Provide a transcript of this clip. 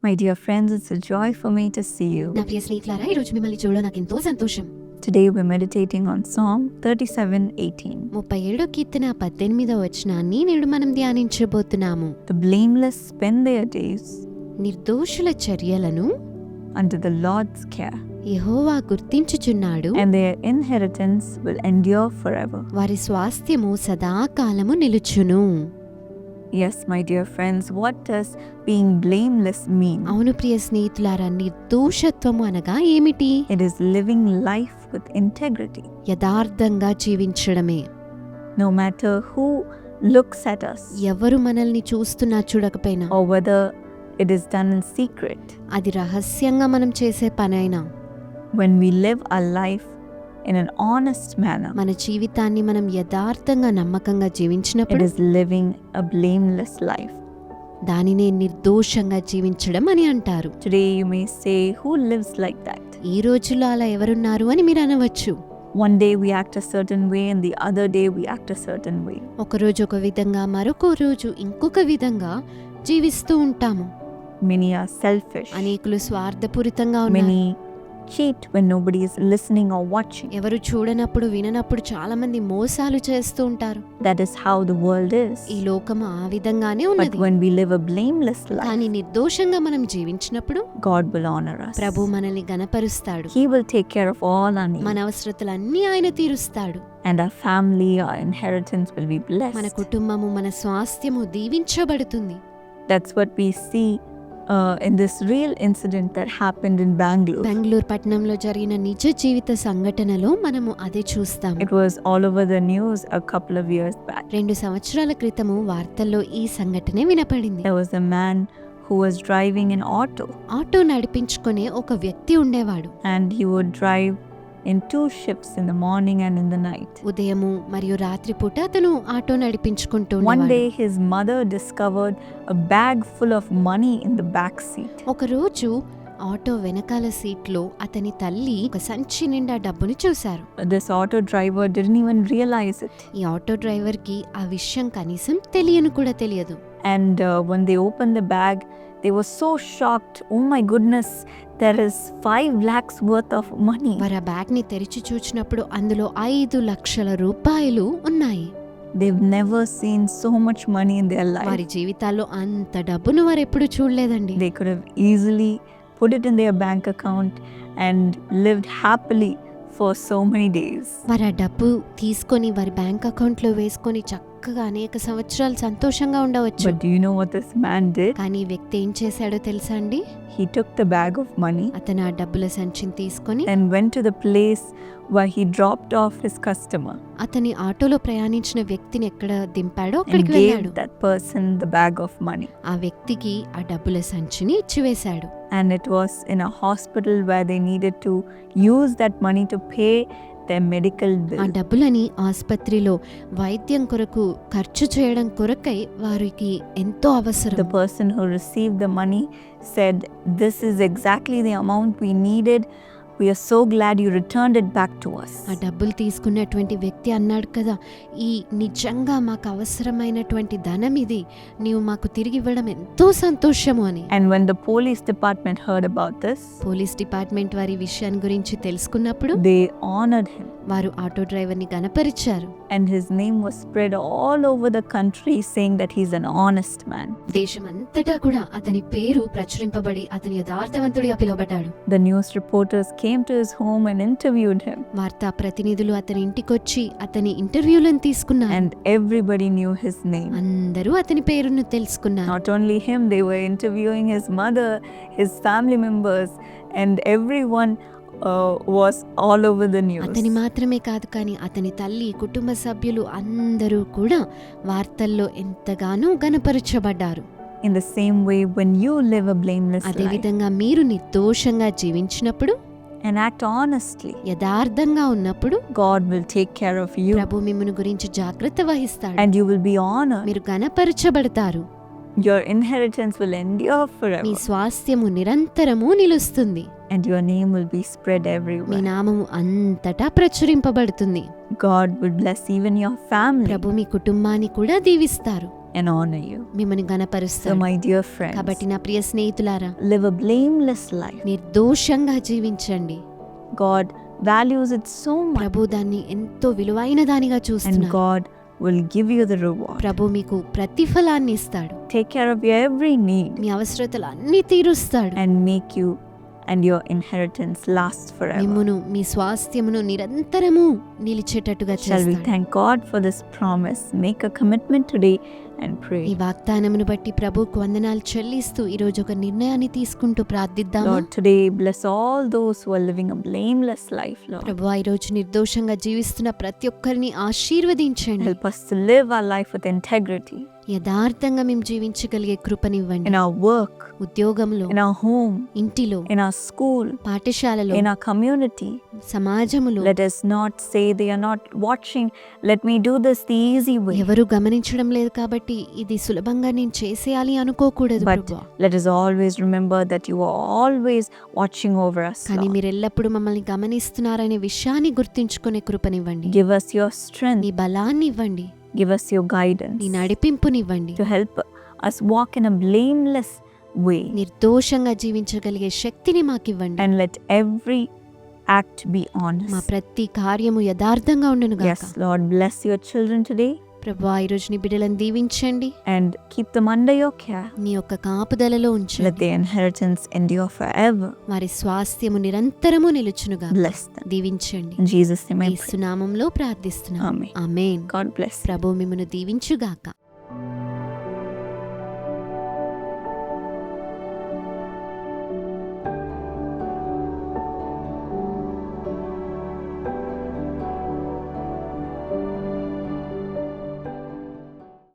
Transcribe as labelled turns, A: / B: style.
A: My dear friends, it's a joy for me to see you.
B: నా ప్రియ స్నేహితులారా ఈరోజు మిమ్మల్ని చూడడం నాకు ఎంతో సంతోషం
A: Today we're meditating on Psalm 37:18.
B: ముప్పై ఏడో కీర్తన పద్దెనిమిదో వచనాన్ని నేడు మనం ధ్యానించబోతున్నాము
A: The blameless spend their days
B: నిర్దోషుల చర్యలను
A: under the Lord's care,
B: Jehovah గుర్తించుచున్నాడు
A: and their inheritance will endure forever.
B: వారి స్వాస్థ్యము సదాకాలము నిలుచును
A: Yes, my dear friends, what does being blameless mean?
B: అవును ప్రియ స్నేహితులారా నిర్దోషత్వము అనగా ఏమిటి
A: It is living life with integrity.
B: యథార్థంగా జీవించడమే
A: No matter who looks at us
B: ఎవరు మనల్ని చూస్తున్నా చూడకపోయినా
A: or whether it is done in secret,
B: అది రహస్యంగా మనం చేసే పనైనా
A: when we live our life in an honest manner,
B: మన జీవితాన్ని మనం యథార్థంగా నమ్మకంగా
A: it
B: జీవించినప్పుడు
A: is living a blameless life.
B: దానినే నిర్దోషంగా జీవించడం అని అంటారు
A: Today you may say, Who lives like that?
B: ఈ రోజుల్లో అలా ఎవరున్నారు అని మీరు అనవచ్చు
A: One day we act a certain way, and the other day we act a certain way.
B: ఒక రోజు ఒక విధంగా మరొక రోజు ఇంకొక విధంగా జీవిస్తూ ఉంటాము
A: Many are selfish,
B: అనేకులు స్వార్థపూరితంగా ఉన్నారు
A: many cheat when nobody is listening or watching.
B: ఎవరు చూడనప్పుడు విననప్పుడు చాలా మంది మోసాలు చేస్తూ ఉంటారు
A: That is how the world is.
B: ఈ లోకము ఆ విధంగానే
A: But
B: ఉన్నది
A: when we live a blameless life,
B: కానీ నిర్దోషంగా మనం జీవించినప్పుడు
A: God will honor us.
B: ప్రభు మనల్ని గనపరుస్తాడు
A: He will take care of all our
B: మన
A: needs,
B: అవసరతలన్నీ ఆయన తీరుస్తాడు
A: and our family, our inheritance will be
B: మన
A: blessed.
B: కుటుంబము మన స్వాస్థ్యము దీవించబడుతుంది
A: That's what we see in this real incident that happen in Bengaluru
B: Bengaluru పట్టణంలో జరిగిన నిజ జీవిత సంఘటనలో మనము అదే చూస్తాం
A: it was all over the news a couple of years back
B: రెండు సంవత్సరాల క్రితము వార్తల్లో ఈ సంఘటనే వినపడింది.
A: There was a man who was driving in auto
B: auto నడిపించుకునే ఒక వ్యక్తి ఉండేవాడు.
A: And he would drive in two shifts in the morning and in the night.
B: ఉదయము మరియు రాత్రిపూట అతను ఆటో నడిపించుకుంటూ
A: One
B: ఉండేవాడు.
A: day his mother discovered a bag full of money in the back seat.
B: ఒకరోజు ఆటో వెనకాల సీట్లో అతని తల్లి ఒక సంచి నిండా డబ్బుని చూశారు
A: This auto driver didn't even realize it.
B: ఈ ఆటో డ్రైవర్కి ఆ విషయం కనీసం తెలియను కూడా తెలియదు
A: And uh, when they opened the bag, they were so shocked. Oh my goodness, there is five lakhs worth of money.
B: వారు ఆ బ్యాగ్ని తెరిచి చూచినప్పుడు అందులో ఐదు లక్షల రూపాయలు ఉన్నాయి
A: They've never seen so much money in their life.
B: వారి జీవితాల్లో అంత డబ్బును వారు ఎప్పుడు చూడలేదండి
A: They could have easily put it in their bank account and lived happily for so many days.
B: వారు ఆ డబ్బు తీసుకొని వారి బ్యాంక్ అకౌంట్లో వేసుకొని చక్కగా అనేక సంవత్సరాలు సంతోషంగా ఉండవచ్చు
A: But do you know what this man did?
B: కానీ ఈ వ్యక్తి ఏం చేశాడో తెలుసా అండి
A: He took the bag of money
B: అతను ఆ డబ్బుల సంచిని తీసుకొని
A: and went to the place where he dropped off his customer
B: అతని ఆటోలో ప్రయాణించిన వ్యక్తిని ఎక్కడ దింపాడో
A: and
B: అక్కడికి వెళ్ళాడు
A: gave that person the bag of money.
B: ఆ వ్యక్తికి ఆ డబ్బుల సంచిని ఇచ్చివేశాడు
A: And it was in a hospital where they needed to use that money to pay medical
B: డబ్బులని ఆసుపత్రిలో వైద్యం కొరకు ఖర్చు చేయడం కొరకై వారికి ఎంతో అవసరం.
A: Person receive the money said this is exactly the amount we needed are so glad you returned it back to us.
B: ఆ డబ్బులు తీసుకున్నటువంటి వ్యక్తి అన్నాడు కదా ఈ నిజంగా మాకు అవసరమైనటువంటి ధనం ఇది నీవు మాకు తిరిగి ఇవ్వడం ఎంతో సంతోషము అని
A: And when the police department heard about this,
B: police department వారి విషయాన్ని గురించి తెలుసుకున్నప్పుడు
A: they honored him.
B: వారు ఆటో డ్రైవర్ని గనపరిచారు
A: And his name was spread all over the country saying that he's an honest man.
B: దేశమంతటా కూడా అతని పేరు ప్రచురింపబడి అతని యథార్థవంతుడిగా పిలువబడ్డాడు
A: The news reporters came to his home and interviewed him.
B: వార్తా ప్రతినిధులు అతని ఇంటికొచ్చి అతని ఇంటర్వ్యూలను తీసుకున్నారు
A: And everybody knew his name.
B: అందరూ అతని పేరును తెలుసుకున్నారు
A: Not only him, they were interviewing his mother, his family members, and everyone uh, was all over the news.
B: అతని మాత్రమే కాదు కానీ అతని తల్లి కుటుంబ సభ్యులు అందరూ కూడా వార్తల్లో ఎంతగానో గనపరచబడ్డారు
A: In the same way, when you live a blameless
B: అదే
A: life
B: విధంగా మీరు నిర్దోషంగా జీవించినప్పుడు
A: అండ్ యాక్ట్ ఆనెస్ట్లీ
B: యదార్థంగా ఉన్నప్పుడు
A: God will take care of you
B: ప్రభు గురించి జాగ్రత్త వహిస్తాడు.
A: And you will be honour
B: మీరు గణపరచబడతారు
A: your inheritance will endure forever మీ
B: స్వాస్థ్యము నిరంతరము నిలుస్తుంది.
A: And your name will be spread everywhere మీ
B: నామము అంతటా ప్రచురింపబడుతుంది.
A: God will bless even your family
B: ప్రభు మీ కుటుంబాన్ని కూడా దీవిస్తారు.
A: and honor you.
B: మిమ్మల్ని
A: So,
B: గణపరుస్తాడు
A: my dear friends,
B: కాబట్టి నా ప్రియ స్నేహితులారా
A: live a blameless life.
B: నిర్దోషంగా జీవించండి
A: God values it so much,
B: ప్రభు దాన్ని ఎంతో విలువైన దానిగా
A: and
B: చూస్తున్నారు
A: God will give you the reward.
B: ప్రభు మీకు ప్రతిఫలాన్ని ఇస్తాడు
A: Take care of your every need
B: మీ అవసరతలు అన్ని తీరుస్తాడు
A: and make you and your inheritance last forever.
B: మిమ్మును మీ స్వాస్థ్యమును నిరంతరము నిలిచేటట్టుగా
A: Shall we
B: చేస్తాడు
A: thank God for this promise? Make a commitment today and
B: ఈ
A: pray.
B: వాగ్దానమును బట్టి ప్రభుకు వందనాలు చెల్లిస్తూ ఈ రోజు ఒక నిర్ణయాన్ని తీసుకుంటూ ప్రార్థిద్దామా
A: Lord, today bless all those who are living a blameless life, Lord.
B: ప్రభు ఈ రోజు నిర్దోషంగా జీవిస్తున్న ప్రతి ఒక్కరిని ఆశీర్వదించండి
A: Help us to live our life with integrity
B: యథార్థంగా మేము జీవించగలిగే కృపనివ్వండి
A: in our work,
B: ఉద్యోగంలో
A: in our home,
B: ఇంటిలో
A: in our school,
B: పాఠశాలలో
A: in our community.
B: సమాజములో
A: Let us not say they are not watching. Let me do this the easy way.
B: ఎవరు గమనించడం లేదు కాబట్టి ఇది సులభంగా నేను చేసేయాలి అనుకోకూడదు
A: But
B: Prabhu
A: let us always remember that you are always watching over us.
B: కానీ
A: Lord.
B: మీరు ఎల్లప్పుడూ మమ్మల్ని గమనిస్తున్నారనే విషయాన్ని గుర్తుంచుకునే కృపనివ్వండి
A: Give us your strength.
B: నీ బలాన్ని ఇవ్వండి
A: Give us your guidance
B: నీ నడిపింపునివ్వండి
A: to help us walk in a blameless way.
B: నిర్దోషంగా జీవించగలిగే శక్తిని మాకివ్వండి
A: And let every act be
B: మా. ప్రతి కార్యము యథార్థంగా ఉండును గాక
A: Yes, Lord, bless your children today
B: ప్రభు ఈ రోజు నీ బిడ్డలను దీవించండి
A: and keep them under your care.
B: నీ యొక్క కాపుదలలో
A: Let
B: ఉంచండి
A: their inheritance endure forever.
B: వారి స్వాస్థ్యము నిరంతరము నిలుచునుగా
A: Bless them.
B: దీవించండి
A: In Jesus' name I pray.
B: యేసు నామంలో ప్రార్థిస్తున్నాం
A: Amen.
B: Amen
A: God bless you.
B: ప్రభు మిమ్మను దీవించుగాక